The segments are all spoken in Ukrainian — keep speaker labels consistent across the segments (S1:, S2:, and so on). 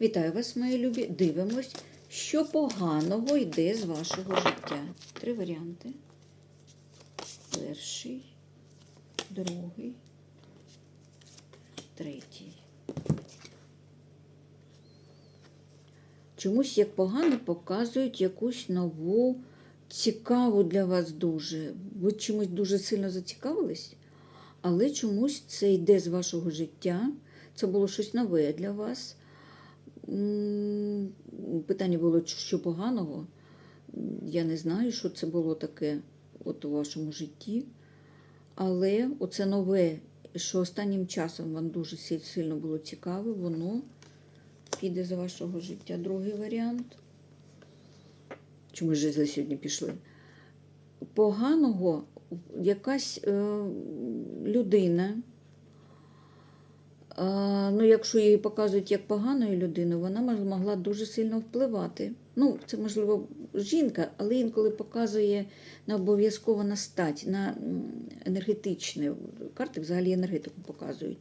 S1: Вітаю вас, мої любі. Дивимось, що поганого йде з вашого життя. Три варіанти. Перший, другий, третій. Чомусь як погано показують якусь нову, цікаву для вас дуже. Ви чимось дуже сильно зацікавились, але чомусь це йде з вашого життя. Це було щось нове для вас. Питання було, що поганого. Я не знаю, що це було таке от у вашому житті. Але оце нове, що останнім часом вам дуже сильно було цікаве, воно піде з вашого життя. Другий варіант. Чому ж сьогодні пішли? Поганого якась е, людина. Ну, якщо її показують як поганої людини, вона могла дуже сильно впливати. Ну, це можливо жінка, але інколи показує не обов'язково на стать, на енергетичне. Карти взагалі енергетику показують.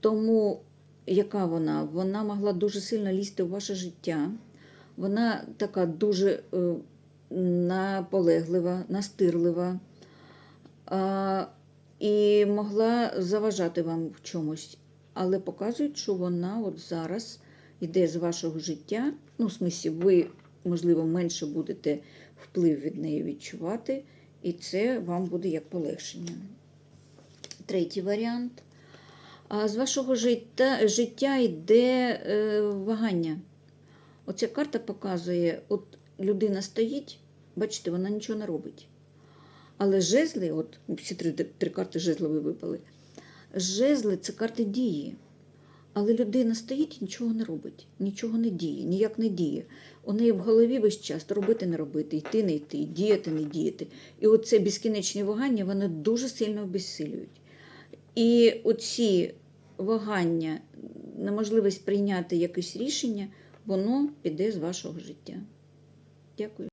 S1: Тому яка вона? Вона могла дуже сильно лізти у ваше життя. Вона така дуже е, наполеглива, настирлива. І могла заважати вам в чомусь, але показують, що вона от зараз йде з вашого життя. Ну, в смислі, ви, можливо, менше будете вплив від неї відчувати, і це вам буде як полегшення. Третій варіант. А з вашого життя, життя йде е, вагання. Оця карта показує, от людина стоїть, бачите, вона нічого не робить. Але жезли, от всі три, три карти жезлові випали. Жезли це карти дії. Але людина стоїть і нічого не робить, нічого не діє, ніяк не діє. У неї в голові весь час робити не робити, йти не йти, діяти не діяти. І оце безкінечні вагання вони дуже сильно обезсилюють. І оці вагання, неможливість прийняти якесь рішення, воно піде з вашого життя. Дякую.